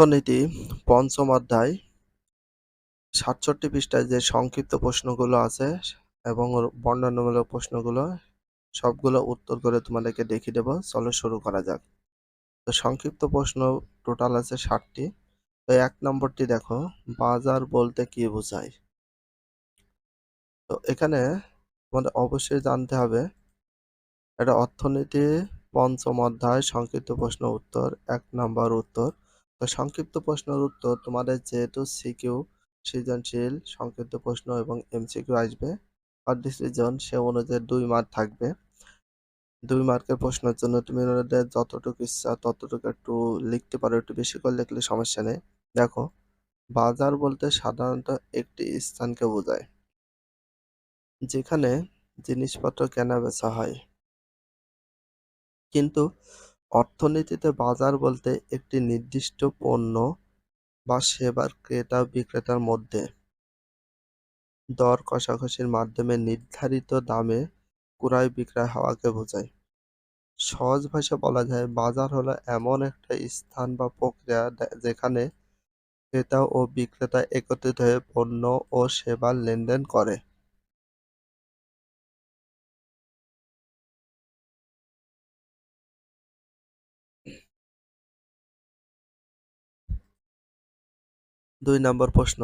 অর্থনীতি পঞ্চম অধ্যায় সাতষট্টি পৃষ্ঠায় যে সংক্ষিপ্ত প্রশ্নগুলো আছে এবং বর্ণনামূলক প্রশ্নগুলো, সবগুলো উত্তর করে তোমাদেরকে দেখিয়ে দেবো। চলো শুরু করা যাক। তো সংক্ষিপ্ত প্রশ্ন টোটাল আছে ষাটটি। তো এক নম্বরটি দেখো, বাজার বলতে কি বোঝায়? তো এখানে তোমাদের অবশ্যই জানতে হবে, এটা অর্থনীতি পঞ্চম অধ্যায়, সংক্ষিপ্ত প্রশ্ন উত্তর, এক নম্বর উত্তর। তো সংক্ষিপ্ত প্রশ্নের উত্তর তোমাদের যেহেতু সিকিউ সৃজনশীল, সংক্ষিপ্ত প্রশ্ন এবং এমসিকিউ আসবে। আর ডিসিজন সে অনুযায়ী দুই মার্ক থাকবে। দুই মার্কের প্রশ্নের জন্য তুমি ওদের যতটুকু ইচ্ছা ততটুকু একটু লিখতে পারো, একটু বেশি করে লিখলে সমস্যা নেই। দেখো, বাজার বলতে সাধারণত একটি স্থানকে বোঝায়, যেখানে জিনিসপত্র কেনা বেচা হয়। কিন্তু অর্থনীতিতে বাজার বলতে একটি নির্দিষ্ট পণ্য বা সেবার ক্রেতা বিক্রেতার মধ্যে দর কষাকষির মাধ্যমে নির্ধারিত দামে ক্রয় বিক্রয় হওয়াকে বোঝায়। সহজ ভাষা বলা যায়, বাজার হলো এমন একটা স্থান বা প্রক্রিয়া যেখানে ক্রেতা ও বিক্রেতা একত্রিত হয়ে পণ্য ও সেবার লেনদেন করে। দুই নম্বর প্রশ্ন।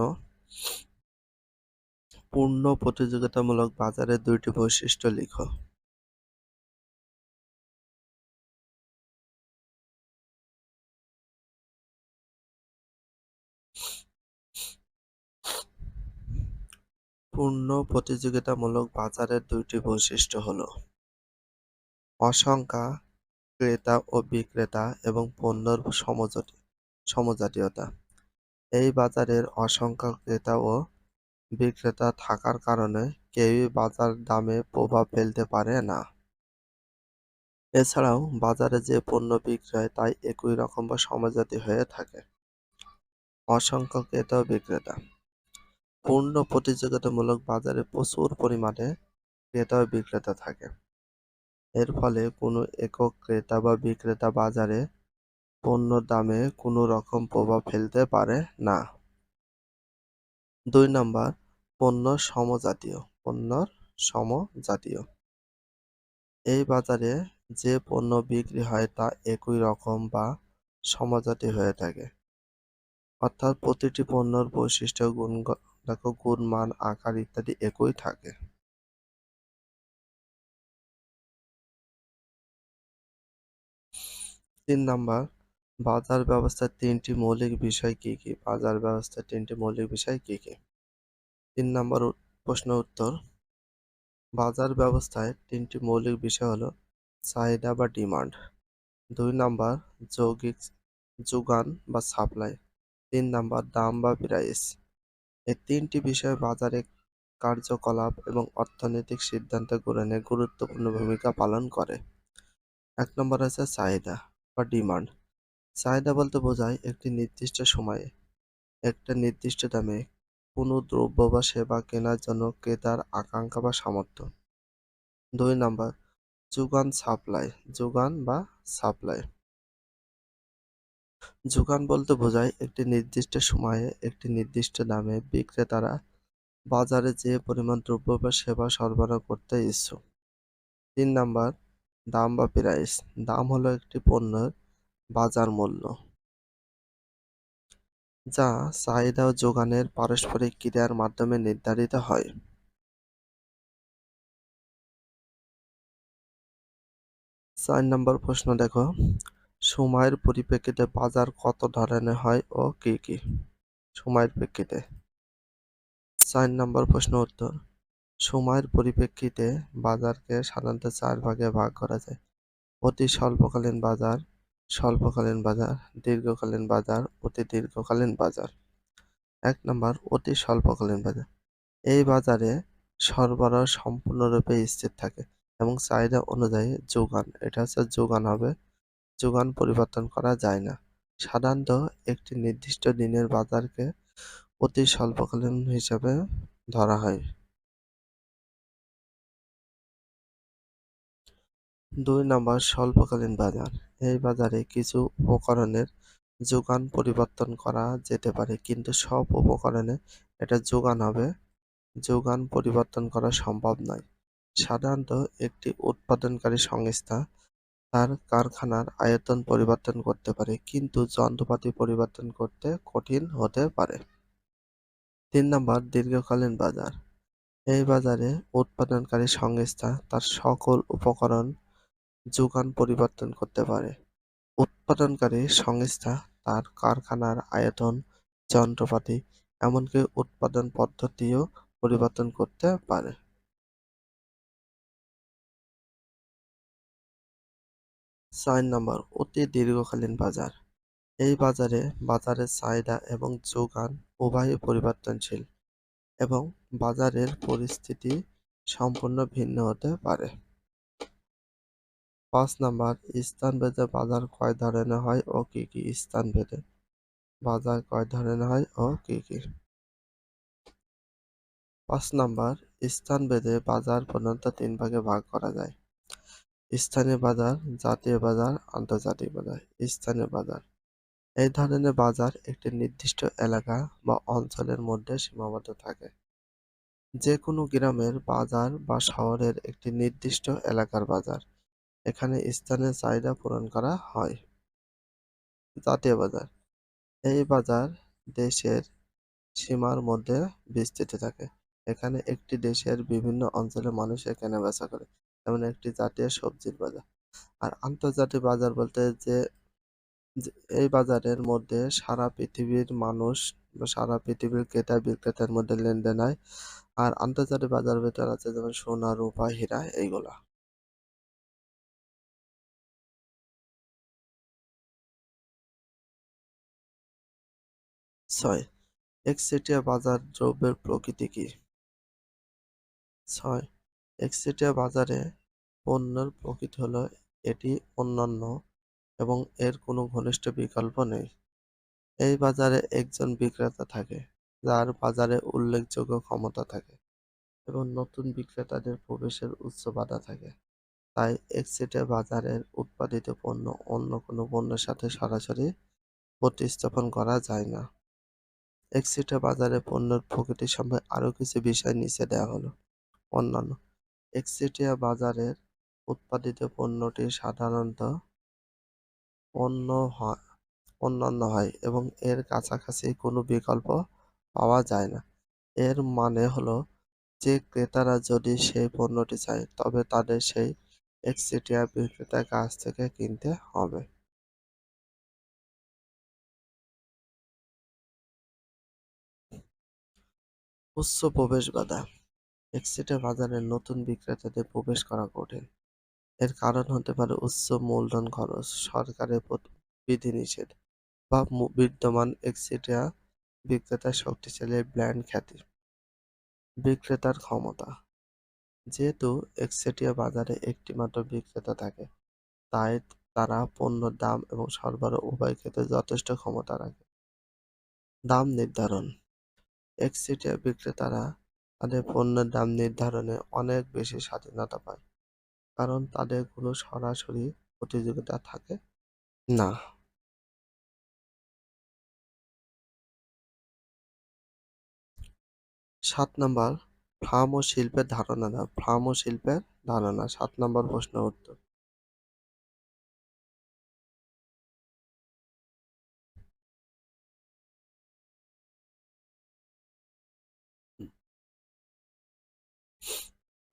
পূর্ণ প্রতিযোগিতামূলক বাজারের দুইটি বৈশিষ্ট্য লিখো। পূর্ণ প্রতিযোগিতামূলক বাজারের দুইটি বৈশিষ্ট্য হল অসংখ্যা ক্রেতা ও বিক্রেতা এবং পণ্যর সমজাতীয়তা। এই বাজারের অসংখ্য ক্রেতা ও বিক্রেতা থাকার কারণে কেউই বাজার দামে প্রভাব ফেলতে পারে না। এছাড়াও বাজারে যে পণ্য বিক্রি হয় তাই একই রকম বা সমজাতি হয়ে থাকে। অসংখ্য ক্রেতা ও বিক্রেতা। পূর্ণ প্রতিযোগিতামূলক বাজারে প্রচুর পরিমাণে ক্রেতা ও বিক্রেতা থাকে। এর ফলে কোনো একক ক্রেতা বা বিক্রেতা বাজারে পণ্যর দামে কোনো রকম প্রভাব ফেলতে পারে না। দুই নাম্বার, পণ্য সমজাতীয়, পণ্যর সমজাতীয়। এই বাজারে যে পণ্য বিক্রি হয় তা একই রকম বা সমজাতি হয়ে থাকে। অর্থাৎ প্রতিটি পণ্যর বৈশিষ্ট্য, গুণ দেখো, গুণ, মান, আকার ইত্যাদি একই থাকে। তিন নাম্বার বাজার ব্যবস্থার তিনটি মৌলিক বিষয় কি কি? বাজার ব্যবস্থার তিনটি মৌলিক বিষয় কি কি? তিন নম্বর প্রশ্ন উত্তর। বাজার ব্যবস্থায় তিনটি মৌলিক বিষয় হলো চাহিদা বা ডিমান্ড। দুই নাম্বার যৌগিক যোগান বা সাপ্লাই। তিন নাম্বার দাম বা প্রাইস। এই তিনটি বিষয় বাজারে কার্যকলাপ এবং অর্থনৈতিক সিদ্ধান্ত গ্রহণে গুরুত্বপূর্ণ ভূমিকা পালন করে। এক নম্বর আছে চাহিদা বা ডিমান্ড। চাহিদা বলতে বোঝায় একটি নির্দিষ্ট সময়ে, একটা নির্দিষ্ট দামে কোনো দ্রব্য বা সেবা কেনার জন্য ক্রেতার আকাঙ্ক্ষা বা সামর্থ্য। দুই নাম্বার, যোগান সাপ্লাই, যোগান বা সাপ্লাই। যোগান বলতে বোঝায় একটি নির্দিষ্ট সময়ে, একটি নির্দিষ্ট দামে বিক্রেতারা বাজারে যে পরিমাণ দ্রব্য বা সেবা সরবরাহ করতে ইচ্ছুক। তিন নাম্বার, দাম বা প্রাইস দাম হলো একটি পণ্যের বাজার মূল্য। যা চাহিদা ও যোগানের পারস্পরিক ক্রিয়ার মাধ্যমে নির্ধারিত হয়। চার নম্বর প্রশ্ন দেখো, সময়ের পরিপ্রেক্ষিতে বাজার কত ধরনের হয় ও কি কি? সময়ের প্রেক্ষিতে। চার নম্বর প্রশ্ন উত্তর, সময়ের পরিপ্রেক্ষিতে বাজারকে সাধারণত চার ভাগে ভাগ করা যায়। অতি স্বল্পকালীন বাজার স্বল্পকালীন বাজার, দীর্ঘকালীন বাজার, অতি দীর্ঘকালীন বাজার। এক নম্বর, অতি স্বল্পকালীন বাজার। এই বাজারে সরবরাহ সম্পূর্ণরূপে স্থির থাকে এবং চাহিদা অনুযায়ী যোগান, এটা হচ্ছে যোগান হবে, যোগান পরিবর্তন করা যায় না। সাধারণত একটি নির্দিষ্ট দিনের বাজারকে অতি স্বল্পকালীন হিসাবে ধরা হয়। দুই নম্বর স্বল্পকালীন বাজার। এই বাজারে কিছু উপকরণের যোগান পরিবর্তন করা যেতে পারে, কিন্তু সব উপকরণে এটা যোগান হবে। যোগান পরিবর্তন করা সম্ভব নয়। সাধারণত একটি উৎপাদনকারী সংস্থা তার কারখানার আয়তন পরিবর্তন করতে পারে, কিন্তু যন্ত্রপাতি পরিবর্তন করতে কঠিন হতে পারে। তিন নম্বর দীর্ঘকালীন বাজার। এই বাজারে উৎপাদনকারী সংস্থা তার সকল উপকরণ যোগান পরিবর্তন করতে পারে। উৎপাদনকারী সংস্থা তার কারখানার আয়তন, যন্ত্রপাতি, এমনকি উৎপাদন পদ্ধতিও পরিবর্তন করতে পারে। ছয় নম্বর, অতি দীর্ঘকালীন বাজার। এই বাজারে বাজারের চাহিদা এবং যোগান উভয়ই পরিবর্তনশীল এবং বাজারের পরিস্থিতি সম্পূর্ণ ভিন্ন হতে পারে। পাঁচ নাম্বার স্থানভেদে বাজার কয় ধরনের হয় ও কি কি? স্থানভেদে বাজার কয় ধরনের হয় ও কি কি? পাঁচ নাম্বার স্থানভেদে বাজার প্রধানত তিন ভাগে ভাগ করা যায়। স্থানীয় বাজার, জাতীয় বাজার, আন্তর্জাতিক বাজার। স্থানীয় বাজার, এই ধরনের বাজার একটি নির্দিষ্ট এলাকা বা অঞ্চলের মধ্যে সীমাবদ্ধ থাকে। যে কোনো গ্রামের বাজার বা শহরের একটি নির্দিষ্ট এলাকার বাজার। এখানে স্থানীয় চাহিদা পূরণ করা হয়। জাতীয় বাজার। এই বাজার দেশের সীমার মধ্যে বিস্তৃত থাকে। এখানে একটি দেশের বিভিন্ন অঞ্চলের মানুষ কেনা বেচা করে, যেমন একটি জাতীয় সবজির বাজার। আর আন্তর্জাতিক বাজার বলতে যে, এই বাজারের মধ্যে সারা পৃথিবীর মানুষ বা সারা পৃথিবীর ক্রেতা বিক্রেতার মধ্যে লেনদেন হয়। আর আন্তর্জাতিক বাজার ভেতর আছে যেমন সোনা, রূপা, হীরা, এইগুলা। ছয়। একচেটিয়া বাজার দ্রব্যের প্রকৃতি কি? ছয়। একচেটিয়া বাজারে পণ্যের প্রকৃতি হলো এটি অনন্য এবং এর কোনো ঘনিষ্ঠ বিকল্প নেই। এই বাজারে একজন বিক্রেতা থাকে, যার বাজারে উল্লেখযোগ্য ক্ষমতা থাকে এবং নতুন বিক্রেতাদের প্রবেশের উচ্চ বাধা থাকে। তাই একচেটিয়া বাজারের উৎপাদিত পণ্য অন্য কোনো পণ্যের সাথে সরাসরি প্রতিস্থাপন করা যায় না। একচেটিয়া বাজারে পণ্যের প্রকৃতি সম্পর্কে আরও কিছু বিষয় নিচে দেওয়া হলো। অন্যান্য একচেটিয়া বাজারের উৎপাদিত পণ্যটি সাধারণত অন্য হয়, অন্যান্য হয় এবং এর কাছাকাছি কোনো বিকল্প পাওয়া যায় না। এর মানে হলো যে ক্রেতারা যদি সেই পণ্যটি চায়, তবে তাদের সেই একচেটিয়া বিক্রেতার কাছ থেকে কিনতে হবে। উচ্চ প্রবেশ বাধা। একচেটিয়া বাজারে নতুন বিক্রেতাদের প্রবেশ করা কঠিন। এর কারণ হতে পারে উচ্চ মূলধন খরচ, সরকারের বিধিনিষেধ বা বিদ্যমান একচেটিয়া বিক্রেতার শক্তিশালী ব্র্যান্ড খ্যাতি। বিক্রেতার ক্ষমতা। যেহেতু এক্সেটিয়া বাজারে একটিমাত্র বিক্রেতা থাকে, তাই তারা পণ্যের দাম এবং সরবরাহ উভয় ক্ষেত্রে যথেষ্ট ক্ষমতা রাখে। দাম নির্ধারণ। একচেটিয়া বিক্রেতারা তাদের পণ্যের দাম নির্ধারণে অনেক বেশি স্বাধীনতা পায়। কারণ তাদের কোনো সরাসরি প্রতিযোগিতা থাকে না। সাত নাম্বার, ফার্ম ও শিল্পের ধারণা দাও ফার্ম ও শিল্পের ধারণা। সাত নাম্বার প্রশ্ন উত্তর।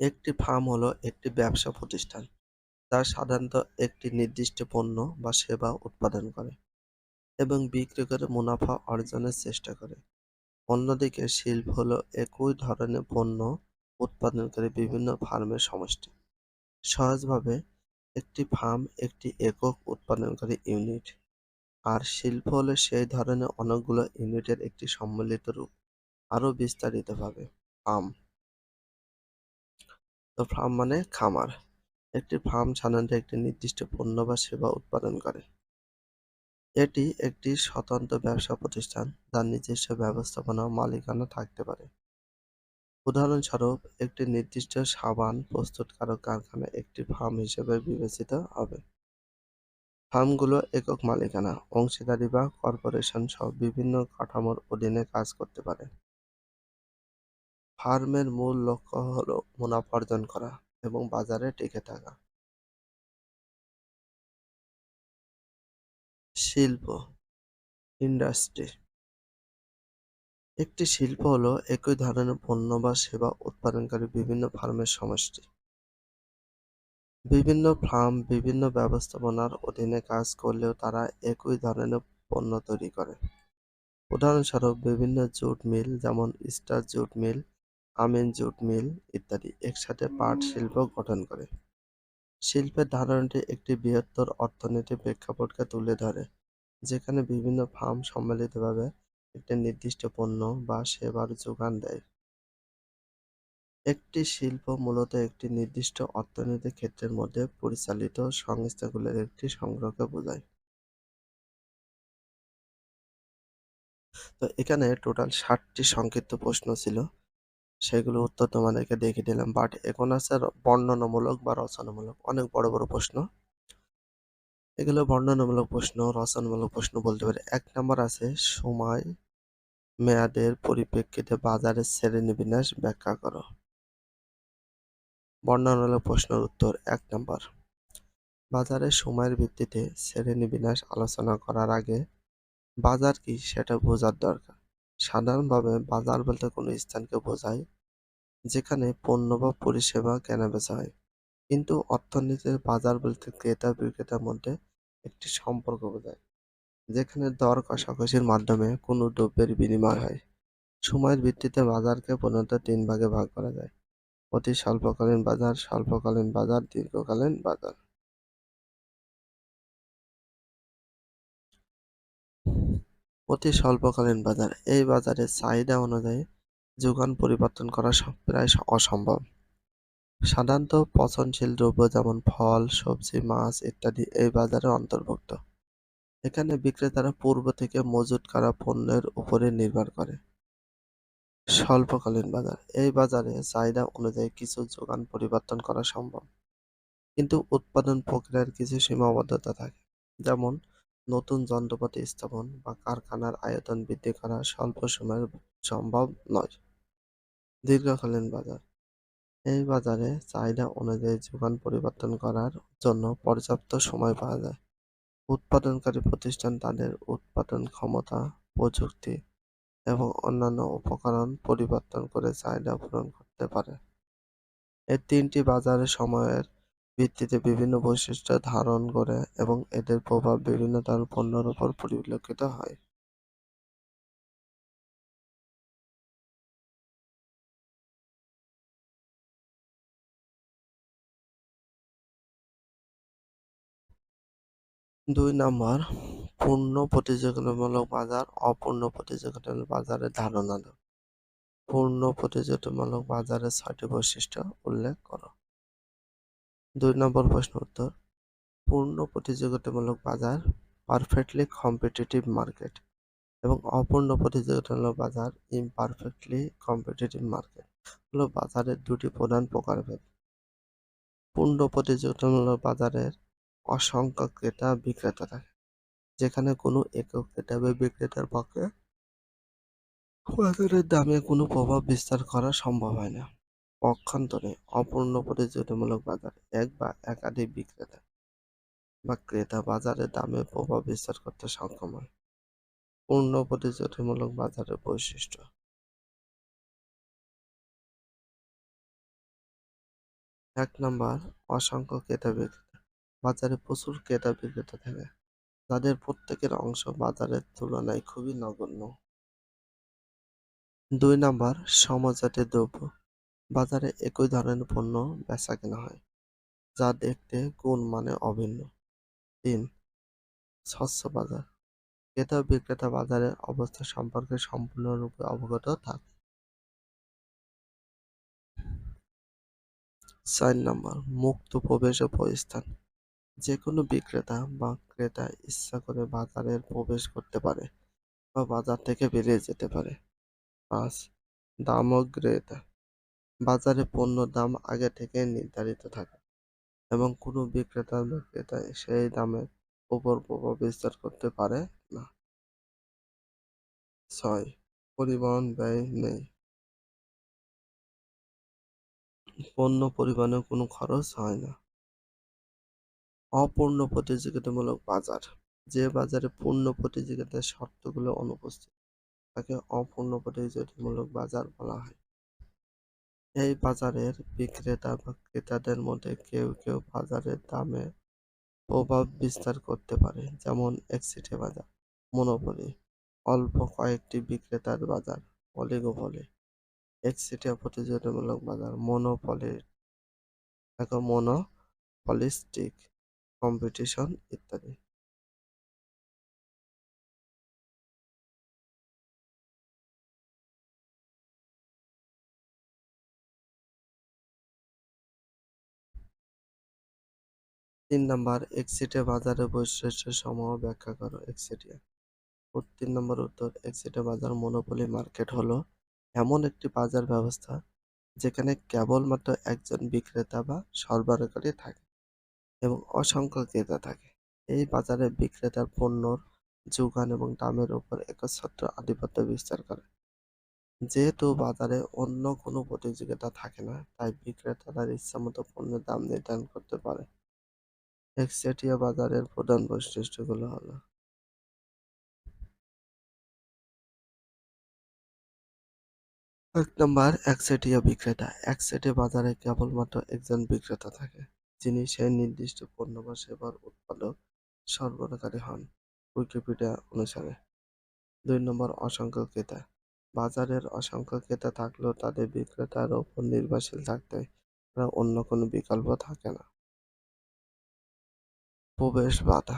একটি ফার্ম হলো একটি ব্যবসা প্রতিষ্ঠান। যা সাধারণত একটি নির্দিষ্ট পণ্য বা সেবা উৎপাদন করে এবং বিক্রি করে মুনাফা অর্জনের চেষ্টা করে। অন্যদিকে শিল্প হলো একই ধরনের পণ্য উৎপাদনকারী বিভিন্ন ফার্মের সমষ্টি। সহজভাবে একটি ফার্ম একটি একক উৎপাদনকারী ইউনিট, আর শিল্প হলো সেই ধরনের অনেকগুলো ইউনিটের একটি সম্মিলিত রূপ। আরও বিস্তারিতভাবে ফার্ম তো ফার্ম মানে খামার। একটি ফার্ম সাধারণত একটি নির্দিষ্ট পণ্য বা সেবা উৎপাদন করে। এটি একটি স্বতন্ত্র ব্যবসা প্রতিষ্ঠান যার নিজস্ব ব্যবস্থাপনা ও মালিকানা থাকতে পারে। উদাহরণস্বরূপ একটি নির্দিষ্ট সাবান প্রস্তুতকারক কারখানা একটি ফার্ম হিসেবে বিবেচিত হবে। ফার্মগুলো একক মালিকানা, অংশীদারি বা কর্পোরেশন সহ বিভিন্ন কাঠামোর অধীনে কাজ করতে পারে। ফার্মের মূল লক্ষ্য হলো মুনাফা অর্জন করা এবং বাজারে টিকে থাকা। শিল্প ইন্ডাস্ট্রি একটি শিল্প হলো একই ধরনের পণ্য বা সেবা উৎপাদনকারী বিভিন্ন ফার্মের সমষ্টি। বিভিন্ন ফার্ম বিভিন্ন ব্যবস্থাপনার অধীনে কাজ করলেও তারা একই ধরনের পণ্য তৈরি করে। উদাহরণস্বরূপ বিভিন্ন জুট মিল যেমন star jute mill, Amin jute mill ইত্যাদি একসাথে পাট শিল্প গঠন করে। শিল্পের ধারণাটি একটি বৃহত্তর অর্থনৈতিক প্রেক্ষাপটকে তুলে ধরে, যেখানে বিভিন্ন ফার্ম সম্মিলিতভাবে একটি নির্দিষ্ট পণ্য বা সেবার যোগান দেয়। একটি শিল্প মূলত একটি নির্দিষ্ট অর্থনৈতিক ক্ষেত্রের মধ্যে পরিচালিত সংস্থাগুলোর একটি সংগ্রহকে বোঝায়। তো এখানে টোটাল ষাটটি সংক্ষিপ্ত প্রশ্ন ছিল সেগুলো উত্তর তোমাদেরকে দেখিয়ে দিলাম বাট এখন আছে বর্ণনামূলক বা রচনামূলক। অনেক বড় বড় প্রশ্ন। এগুলো বর্ণনামূলক প্রশ্ন, রচনামূলক প্রশ্ন বলতে পারে। এক নম্বর আছে, সময় মেয়াদের পরিপ্রেক্ষিতে বাজারের শ্রেণীবিন্যাস ব্যাখ্যা করো। বর্ণনামূলক প্রশ্নের উত্তর এক নম্বর। বাজারের সময়ের ভিত্তিতে শ্রেণীবিন্যাস আলোচনা করার আগে বাজার কি সেটা বোঝার দরকার। সাধারণভাবে বাজার বলতে কোনো স্থানকে বোঝায় যেখানে পণ্য বা পরিষেবা কেনাবেচা হয়। কিন্তু অর্থনীতির বাজার বলতে ক্রেতা বিক্রেতার মধ্যে একটি সম্পর্ক বোঝায়, যেখানে দর কষাকষির মাধ্যমে কোনো দ্রব্যের বিনিময় হয়। সময়ের ভিত্তিতে বাজারকে প্রধানত তিন ভাগে ভাগ করা যায়। অতি স্বল্পকালীন বাজার স্বল্পকালীন বাজার, দীর্ঘকালীন বাজার। অতি স্বল্পকালীন বাজার, এই বাজারে চাহিদা অনুযায়ী যোগান পরিবর্তন করা প্রায় অসম্ভব। সাধারণত পচনশীল দ্রব্য যেমন ফল, সবজি, মাছ ইত্যাদি এই বাজারে অন্তর্ভুক্ত। এখানে বিক্রেতারা পূর্ব থেকে মজুত করা পণ্যের উপরে নির্ভর করে। স্বল্পকালীন বাজার। এই বাজারে চাহিদা অনুযায়ী কিছু যোগান পরিবর্তন করা সম্ভব। কিন্তু উৎপাদন প্রক্রিয়ার কিছু সীমাবদ্ধতা থাকে। যেমন নতুন যন্ত্রপাতি স্থাপন বা কারখানার আয়তন বৃদ্ধি করা স্বল্প সময়ে সম্ভব নয়। দীর্ঘকালীন বাজার। এই বাজারে চাহিদা অনুযায়ী যোগান পরিবর্তন করার জন্য পর্যাপ্ত সময় পাওয়া যায়। উৎপাদনকারী প্রতিষ্ঠান তাদের উৎপাদন ক্ষমতা, প্রযুক্তি এবং অন্যান্য উপকরণ পরিবর্তন করে চাহিদা পূরণ করতে পারে। এই তিনটি বাজারে সময়ের ভিত্তিতে বিভিন্ন বৈশিষ্ট্য ধারণ করে এবং এদের প্রভাব বিভিন্ন তার পণ্যের উপর পরিলক্ষিত হয়। দুই নম্বর, পূর্ণ প্রতিযোগিতামূলক বাজার, অপূর্ণ প্রতিযোগিতামূলক বাজারের ধারণা পূর্ণ প্রতিযোগিতামূলক বাজারের ছয়টি বৈশিষ্ট্য উল্লেখ করো। দুই নম্বর প্রশ্ন উত্তর। পূর্ণ প্রতিযোগিতামূলক বাজার পারফেক্টলি কম্পিটিটিভ মার্কেট এবং অপূর্ণ প্রতিযোগিতামূলক বাজার ইমপারফেক্টলি কম্পিটিটিভ মার্কেট হলো বাজারের দুটি প্রধান প্রকারভেদ। পূর্ণ প্রতিযোগিতামূলক বাজারের অসংখ্য ক্রেতা বিক্রেতা থাকে, যেখানে কোনো একক ক্রেতা বা বিক্রেতার পক্ষে বাজারের দামে কোনো প্রভাব বিস্তার করা সম্ভব হয় না। পক্ষান্তরে অপূর্ণ প্রতিযোগিতামূলক বাজার এক বা একাধিক বিক্রেতা বা ক্রেতা বাজারের দামে প্রভাব বিস্তার করতে সক্ষম হয়। পূর্ণ প্রতিযোগিতামূলক বাজারের বৈশিষ্ট্য। এক নম্বর, অসংখ্য ক্রেতা বিক্রেতা। বাজারে প্রচুর ক্রেতা বিক্রেতা থাকে, যাদের প্রত্যেকের অংশ বাজারের তুলনায় খুবই নগণ্য। দুই নম্বর, সমজাতীয় দ্রব্য। বাজারে একই ধরনের পণ্য বেচা কেনা হয়, যা দেখতে গুণ মানে অভিন্ন। তিন, স্বচ্ছ বাজার। ক্রেতা বিক্রেতা বাজারের অবস্থা সম্পর্কে সম্পূর্ণরূপে অবগত থাকে। চার নম্বর, মুক্ত প্রবেশ ও প্রস্থান। যে কোনো বিক্রেতা বা ক্রেতা ইচ্ছা করে বাজারের প্রবেশ করতে পারে বা বাজার থেকে বেরিয়ে যেতে পারে। পাঁচ দাম ও ক্রেতা বাজারে পণ্যর দাম আগে থেকে নির্ধারিত থাকে এবং কোনো বিক্রেতা বা ক্রেতা সেই দামের উপর প্রভাব বিস্তার করতে পারে না। ছয়, পরিবহন ব্যয় নেই। পণ্য পরিবহনে কোনো খরচ হয় না। অপূর্ণ প্রতিযোগিতামূলক বাজার। যে বাজারে পূর্ণ প্রতিযোগিতার শর্তগুলো অনুপস্থিত, তাকে অপূর্ণ প্রতিযোগিতামূলক বাজার বলা হয়। এই বাজারের বিক্রেতা বা ক্রেতাদের মধ্যে কেউ কেউ বাজারের দামে প্রভাব বিস্তার করতে পারে, যেমন একচেটিয়া বাজার মনোপলি অল্প কয়েকটি বিক্রেতার বাজার অলিগোপলি একচেটিয়া প্রতিযোগিতামূলক বাজার মনোপলি মনোপলিস্টিক কম্পিটিশন ইত্যাদি। তিন নাম্বার একচেটিয়া বাজারের বৈশিষ্ট্য সমূহ ব্যাখ্যা করো একচেটিয়া তিন নম্বর উত্তর একচেটিয়া বাজার মনোপলি মার্কেট হলো এমন একটি বাজার ব্যবস্থা যেখানে কেবলমাত্র একজন বিক্রেতা বা সরবরাহকারী থাকে এবং অসংখ্য ক্রেতা থাকে। এই বাজারে বিক্রেতার পণ্যর যোগান এবং দামের উপর একচ্ছত্র আধিপত্য বিস্তার করে। যেহেতু বাজারে অন্য কোনো প্রতিযোগিতা থাকে না, তাই বিক্রেতা তার ইচ্ছামতো পণ্যের দাম নির্ধারণ করতে পারে। একচেটিয়া বাজারের প্রধান বৈশিষ্ট্যগুলো হলো এক নম্বর, একচেটিয়া বিক্রেতা। একচেটিয়া বাজারে কেবলমাত্র একজন বিক্রেতা থাকে, যিনি সেই নির্দিষ্ট পণ্য বা সেবার উৎপাদক সরবরাহকারী হন উইকিপিডিয়া অনুসারে। দুই নম্বর, অসংখ্য ক্রেতা। বাজারের অসংখ্য ক্রেতা থাকলেও তাদের বিক্রেতার ওপর নির্ভরশীল থাকতে অন্য কোনো বিকল্প থাকে না। প্রবেশ বাধা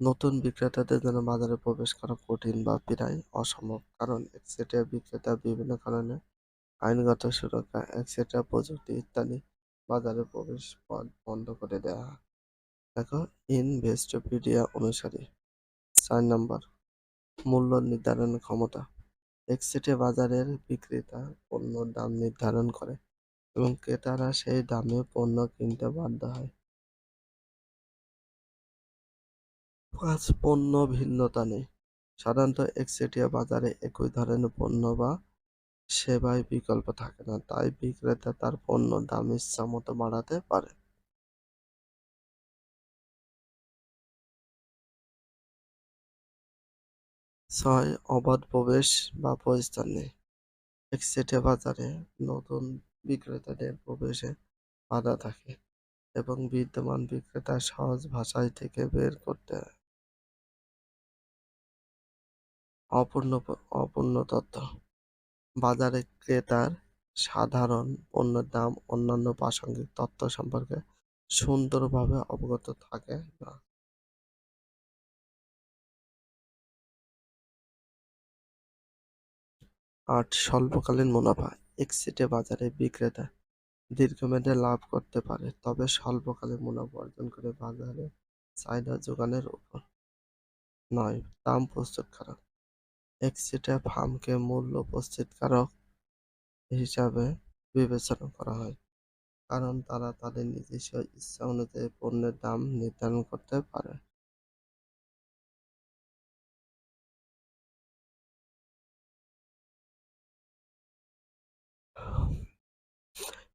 নতুন বিক্রেতাদের জন্য বাজারে প্রবেশ করা কঠিন বা প্রায় অসম্ভব, কারণ একচেটিয়া বিক্রেতা বিভিন্ন কারণে আইনগত সুরক্ষা, একচেটিয়া প্রযুক্তি ইত্যাদি বাজারে প্রবেশ পথ বন্ধ করে দেওয়া দেখো, ইনভেস্টোপিডিয়া অনুসারে চার নম্বর, মূল্য নির্ধারণ ক্ষমতা। একচেটিয়া বাজারের বিক্রেতা পণ্যর দাম নির্ধারণ করে এবং ক্রেতারা সেই দামে পণ্য কিনতে বাধ্য হয়। পাঁচ পণ্য ভিন্নতা নেই। সাধারণত একচেটিয়া বাজারে একই ধরনের পণ্য বা সেবায় বিকল্প থাকে না, তাই বিক্রেতা তার পণ্য দাম ইচ্ছা মতো বাড়াতে পারে। ছয়, অবাধ প্রবেশ বা প্রস্থান নেই। একচেটিয়া বাজারে নতুন বিক্রেতাদের প্রবেশে বাধা থাকে এবং বিদ্যমান বিক্রেতা সহজ ভাষায় থেকে বের করতে অপূর্ণ অপূর্ণ তথ্য বাজারে ক্রেতার সাধারণ পণ্যের দাম অন্যান্য প্রাসঙ্গিক তথ্য সম্পর্কে সুন্দরভাবে অবগত থাকে না। আট, স্বল্পকালীন মুনাফা। এক্সিটে বাজারে বিক্রেতা দীর্ঘমেয়াদে লাভ করতে পারে, তবে স্বল্পকালীন মুনাফা অর্জন করে বাজারে চাহিদা যোগানের উপর নয়, দাম প্রস্তুতকারক একচেটিয়া ফার্মকে মূল্য প্রস্তুতকারক হিসাবে বিবেচনা করা হয়, কারণ তারা তাদের নিজস্ব ইচ্ছা অনুযায়ী পণ্যের দাম নির্ধারণ করতে পারে।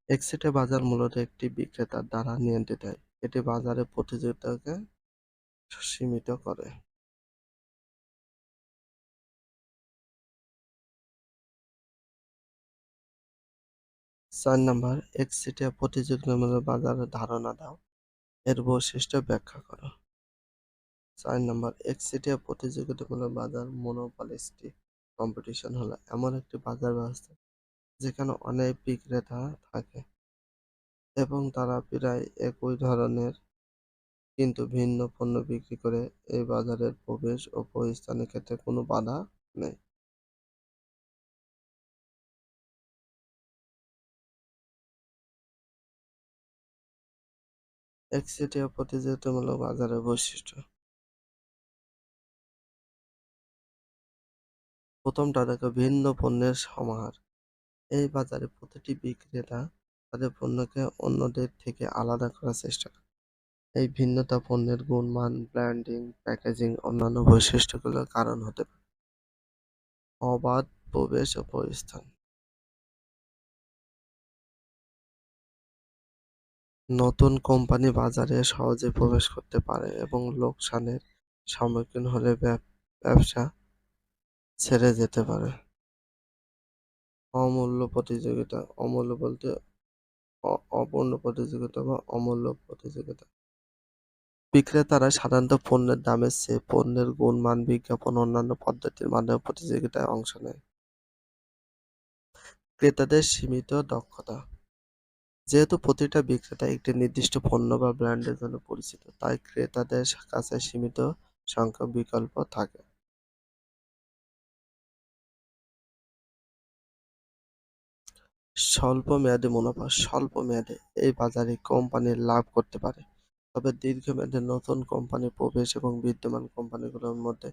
একচেটিয়া বাজার মূলত একটি বিক্রেতার দ্বারা নিয়ন্ত্রিত হয়। এটি বাজারে প্রতিযোগিতাকে সীমিত করে। চার নম্বর একচেটিয়া প্রতিযোগিতামূলক বাজারের ধারণা দাও। এর বৈশিষ্ট্য ব্যাখ্যা করো। চার নম্বর একচেটিয়া প্রতিযোগিতামূলক বাজার মনোপলিস্টিক কম্পিটিশন হলো এমন একটি বাজার ব্যবস্থা যেখানে অনেক বিক্রেতা থাকে এবং তারা প্রায় একই ধরনের কিন্তু ভিন্ন পণ্য বিক্রি করে। এই বাজারের প্রবেশ ও পরিস্থানের ক্ষেত্রে কোনো বাধা নেই। একচেটিয়া প্রতিযোগিতামূলক বাজারের বৈশিষ্ট্য। প্রথমটা দেখো ভিন্ন পণ্যের সমাহার। এই বাজারে প্রতিটি বিক্রেতা তাদের পণ্যকে অন্যদের থেকে আলাদা করার চেষ্টা করে। এই ভিন্নতা পণ্যের গুণমান ব্র্যান্ডিং, প্যাকেজিং, অন্যান্য বৈশিষ্ট্যগুলোর কারণ হতে পারে। অবাধ প্রবেশ ও প্রস্থান। নতুন কোম্পানি বাজারে সহজে প্রবেশ করতে পারে এবং লোকসানের সম্মুখীন হলে ব্যব- ব্যবসা ছেড়ে যেতে পারে। অমূল্য প্রতিযোগিতা, অমূল্য বলতে অপূর্ণ প্রতিযোগিতা বা অমূল্য প্রতিযোগিতা। বিক্রেতারা সাধারণত পণ্যের দামের চেয়ে পণ্যের গুণমান বিজ্ঞাপন অন্যান্য পদ্ধতির মাধ্যমে প্রতিযোগিতায় অংশ নেয়। ক্রেতাদের সীমিত দক্ষতা যেহেতু প্রতিটা বিক্রেতা একটি নির্দিষ্ট পণ্য বা ব্র্যান্ডের জন্য পরিচিত, তাই ক্রেতাদের কাছে সীমিত সংখ্যক বিকল্প থাকে। স্বল্প মেয়াদে মুনাফা স্বল্প মেয়াদে এই বাজারে কোম্পানি লাভ করতে পারে। তবে দীর্ঘমেয়াদে নতুন কোম্পানি প্রবেশ এবং বিদ্যমান কোম্পানিগুলোর মধ্যে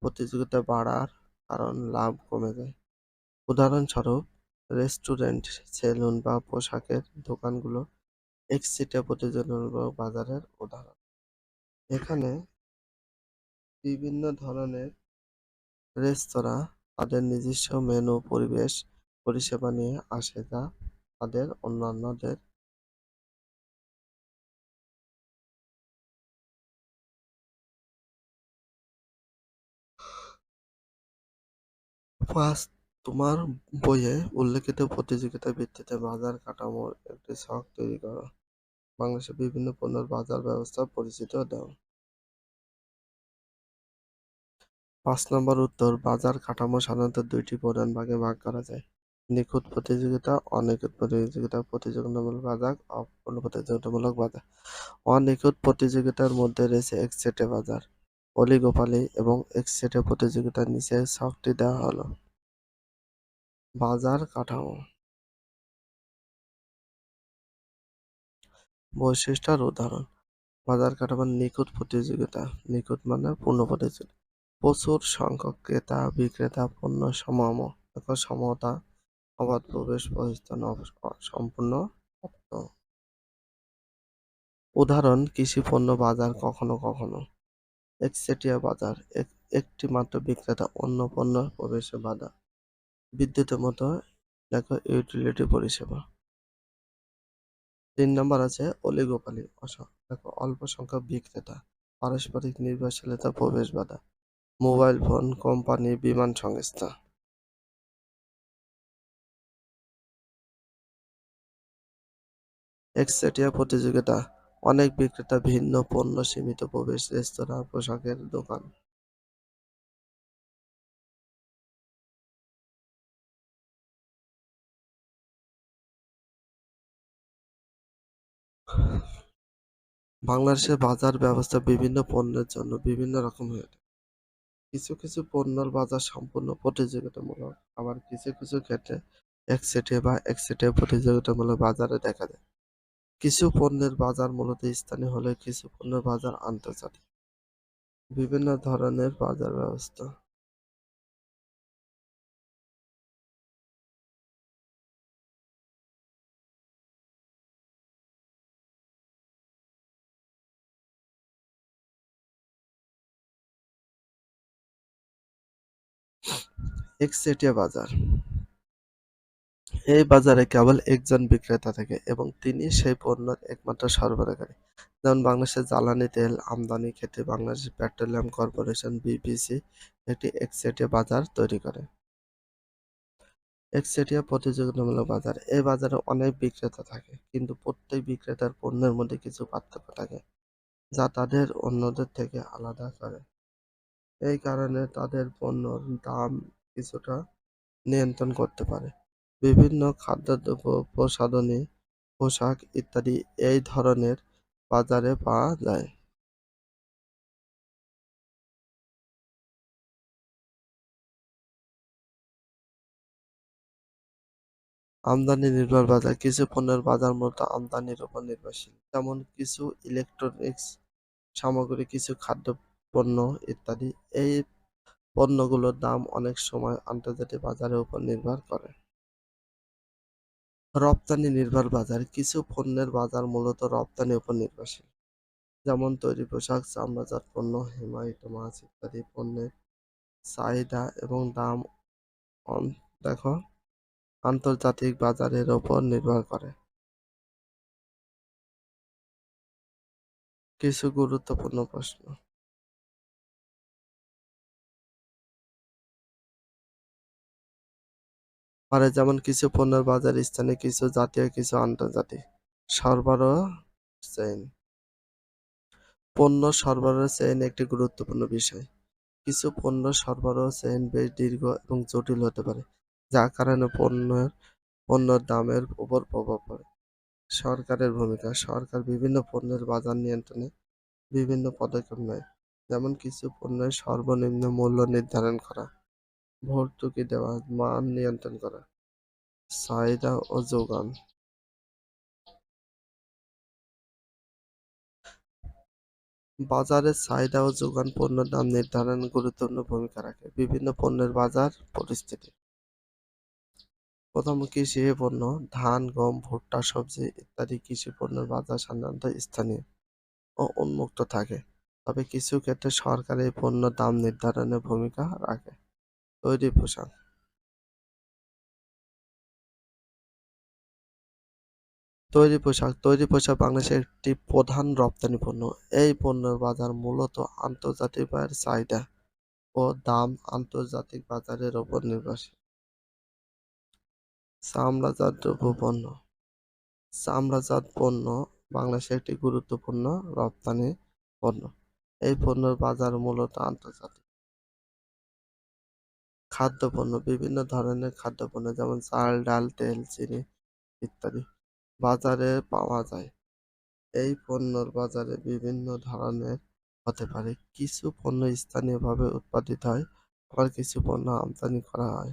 প্রতিযোগিতা বাড়ার কারণ লাভ কমে যায়। উদাহরণস্বরূপ রেস্টুরেন্ট, সেলুন বা পোশাকের দোকানগুলো একচেটিয়া প্রতিযোগিতামূলক বাজারের উদাহরণ। এখানে বিভিন্ন ধরনের রেস্তোরাঁ তাদের নিজস্ব মেনু, পরিবেশ, পরিষেবা নিয়ে আসে যা তাদের অন্যান্যদের ফার্স্ট তোমার বইয়ে উল্লেখিত প্রতিযোগিতার ভিত্তিতে বাজার কাঠামোর একটি ছক তৈরি করো। বাংলাদেশের বিভিন্ন পণ্যের বাজার ব্যবস্থা পরিচিত দাও। পাঁচ নম্বর উত্তর, বাজার কাঠামো সাধারণত দুইটি প্রধান ভাগে ভাগ করা যায়। নিখুঁত প্রতিযোগিতা, অনিখুঁত প্রতিযোগিতা, প্রতিযোগিতামূলক বাজার প্রতিযোগিতামূলক বাজার। অনিখুঁত প্রতিযোগিতার মধ্যে রয়েছে একচেটে বাজার, অলিগোপালি এবং একচেটে প্রতিযোগিতার নিচে ছকটি দেওয়া হলো। বাজার কাঠামো। বৈশিষ্ট্য আর উদাহরণ, বাজার কাঠামোর নিখুঁত প্রতিযোগিতা। নিখুঁত মানে পূর্ণ প্রতিযোগিতা। প্রচুর সংখ্যক ক্রেতা, বিক্রেতা, পণ্য সমাম সমতা, অবাধ প্রবেশ অব- সম্পূর্ণ উদাহরণ, কৃষি পণ্য বাজার কখনো কখনো। একচেটিয়া বাজার, এক- একটি মাত্র বিক্রেতা অন্য পণ্য প্রবেশে বাধা। বিদ্যুতের মতো দেখো ইউটিলিটি পরিষেবা। তিন নম্বর আছে অলিগোপালি দেখো, অল্প সংখ্যক বিক্রেতা, পারস্পরিক নির্ভরশীলতা, প্রবেশ বাধা মোবাইল ফোন কোম্পানি বিমান সংস্থা। একচেটিয়া প্রতিযোগিতা, অনেক বিক্রেতা ভিন্ন পণ্য সীমিত প্রবেশ, রেস্তোরাঁ, পোশাকের দোকান। বাংলাদেশের বাজার ব্যবস্থা বিভিন্ন পণ্যের জন্য বিভিন্ন রকম হয়ে থাকে কিছু কিছু পণ্যের বাজার সম্পূর্ণ প্রতিযোগিতামূলক। আবার কিছু কিছু ক্ষেত্রে একচেটিয়া বা একচেটিয়া প্রতিযোগিতামূলক বাজারে দেখা যায়। কিছু পণ্যের বাজার মূলত স্থানীয় হলে কিছু পণ্যের বাজার আন্তর্জাতিক। বিভিন্ন ধরনের বাজার ব্যবস্থা। একচেটিয়া বাজার। এই বাজারে কেবল একজন বিক্রেতা থাকে এবং তিনি সেই পণ্যের একমাত্র সরবরাহকারী। যেমন বাংলাদেশের জ্বালানি তেল, আমদানি ক্ষেত্রে বাংলাদেশ পেট্রোলিয়াম কর্পোরেশন, বিপিসি একটি একচেটিয়া বাজার তৈরি করে। একচেটিয়া প্রতিযোগিতামূলক বাজার। এই বাজারে অনেক বিক্রেতা থাকে, কিন্তু প্রত্যেক বিক্রেতার পণ্যের মধ্যে কিছু পার্থক্য থাকে, যা তাদের অন্যদের থেকে আলাদা করে। এই কারণে তাদের পণ্যর দাম কিছুটা নিয়ন্ত্রণ করতে পারে। বিভিন্ন খাদ্যদ্রব্য, প্রসাধনী, পোশাক ইত্যাদি এই ধরনের বাজারে পাওয়া যায়। আমদানি নির্ভর বাজার। কিছু পণ্যের বাজার মূলত আমদানির উপর নির্ভরশীল। যেমন কিছু ইলেকট্রনিক্স সামগ্রী, কিছু খাদ্য পণ্য ইত্যাদি। এই পণ্যগুলোর দাম অনেক সময় আন্তর্জাতিক বাজারের উপর নির্ভর করে। রপ্তানি নির্ভর বাজার কিছু পণ্যের বাজার মূলত রপ্তানির উপর নির্ভরশীল। যেমন তৈরি পোশাক, চামড়াজাত পণ্য, হিমায়িত মাছ ইত্যাদি পণ্যের চাহিদা এবং দাম আন্তর্জাতিক বাজারের ওপর নির্ভর করে। কিছু গুরুত্বপূর্ণ প্রশ্ন। পারে যেমন কিছু পণ্যের বাজার স্থানে কিছু জাতীয়, কিছু আন্তর্জাতিক। সরবরাহ চেইন পণ্য সরবরাহ চেইন একটি গুরুত্বপূর্ণ বিষয়। কিছু পণ্য সরবরাহ চেইন বেশ দীর্ঘ এবং জটিল হতে পারে, যার কারণে পণ্যের পণ্যের দামের উপর প্রভাব পড়ে। সরকারের ভূমিকা সরকার বিভিন্ন পণ্যের বাজার নিয়ন্ত্রণে বিভিন্ন পদক্ষেপ নেয়, যেমন কিছু পণ্যের সর্বনিম্ন মূল্য নির্ধারণ করা, ভর্তুকি দেওয়া, মান নিয়ন্ত্রণ করা। চাহিদা ও যোগান বাজারের চাহিদা ও যোগান পণ্যের দাম নির্ধারণে গুরুত্বপূর্ণ ভূমিকা রাখে। বিভিন্ন পণ্যের বাজার পরিস্থিতি প্রথম কৃষি পণ্য ধান, গম, ভুট্টা, সবজি ইত্যাদি কৃষি পণ্যের বাজার সাধারণত স্থানীয় ও উন্মুক্ত থাকে, তবে কিছু ক্ষেত্রে সরকার এই পণ্যের দাম নির্ধারণে ভূমিকা রাখে। তৈরি পোশাক তৈরি পোশাক তৈরি পোশাক বাংলাদেশের একটি প্রধান রপ্তানি পণ্য। এই পণ্যের বাজার মূলত আন্তর্জাতিক বাজারের চাহিদা ও দাম আন্তর্জাতিক বাজারের ওপর নির্ভরশীল। চামড়াজাত দ্রব্য পণ্য চামড়াজাত পণ্য বাংলাদেশের একটি গুরুত্বপূর্ণ রপ্তানি পণ্য। এই পণ্যের বাজার মূলত আন্তর্জাতিক। খাদ্যপণ্য বিভিন্ন ধরনের খাদ্যপণ্য যেমন চাল, ডাল, তেল, চিনি ইত্যাদি বাজারে পাওয়া যায়। এই পণ্যর বাজারে বিভিন্ন ধরনের হতে পারে। কিছু পণ্য স্থানীয়ভাবে উৎপাদিত হয়, আবার কিছু পণ্য আমদানি করা হয়।